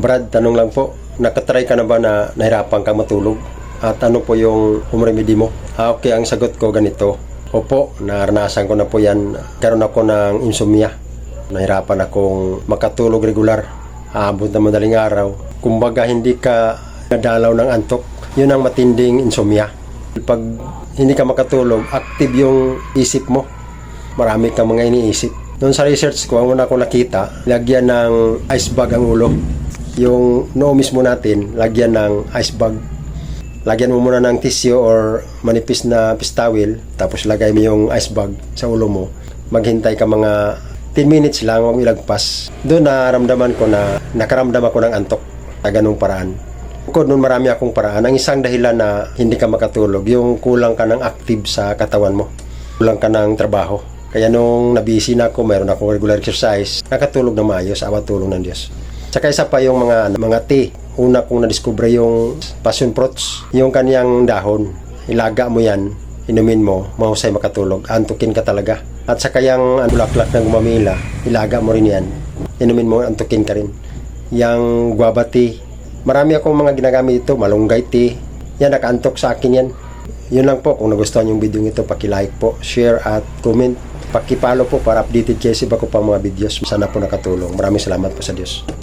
Brad, tanong lang po, nakatry ka na ba na nahirapan kang matulog? At ano po yung home remedy mo? Ah, okay, ang sagot ko ganito. Opo, naranasan ko na po yan. Karoon ako ng insomnia. Nahirapan akong makatulog regular. Aabot na madaling araw. Kumbaga, hindi ka nadalaw ng antok. Yun ang matinding insomnia. Pag hindi ka makatulog, active yung isip mo. Marami kang mga iniisip. Noon sa research ko, ang una ko nakita, lagyan ng ice bag ang ulo. Yung noo mismo natin, lagyan ng ice bag. Lagyan mo muna ng tissue or manipis na pistawil, tapos lagay mo yung ice bag sa ulo mo. Maghintay ka mga 10 minutes lang, huwag ilagpas. Doon naramdaman ko na nakaramdam ako ng antok sa ganung paraan. Bukod nun marami akong paraan. Ang isang dahilan na hindi ka makatulog, yung kulang ka ng active sa katawan mo. Kulang ka ng trabaho. Kaya nung nabisi na ako, mayroon akong regular exercise, nakatulog na maayos, awa tulong ng Diyos. Saka isa pa yung mga mga tea. Una kong nadiskubre yung passion fruits, yung kaniyang dahon. Ilaga mo yan, inumin mo, mahusay makatulog. Antukin ka talaga. At saka yung ano, bulaklak ng gumamila, ilaga mo rin yan. Inumin mo, antukin ka rin. Yang guava tea, marami akong mga ginagamit ito, malunggay tea. Yan, nakaantok sa akin yan. Yun lang po, kung nagustuhan yung video ito, paki-like po, share at comment. Paki-follow po para updated kayo sa iba ko pang mga videos. Sana po nakatulong. Maraming salamat po sa Diyos.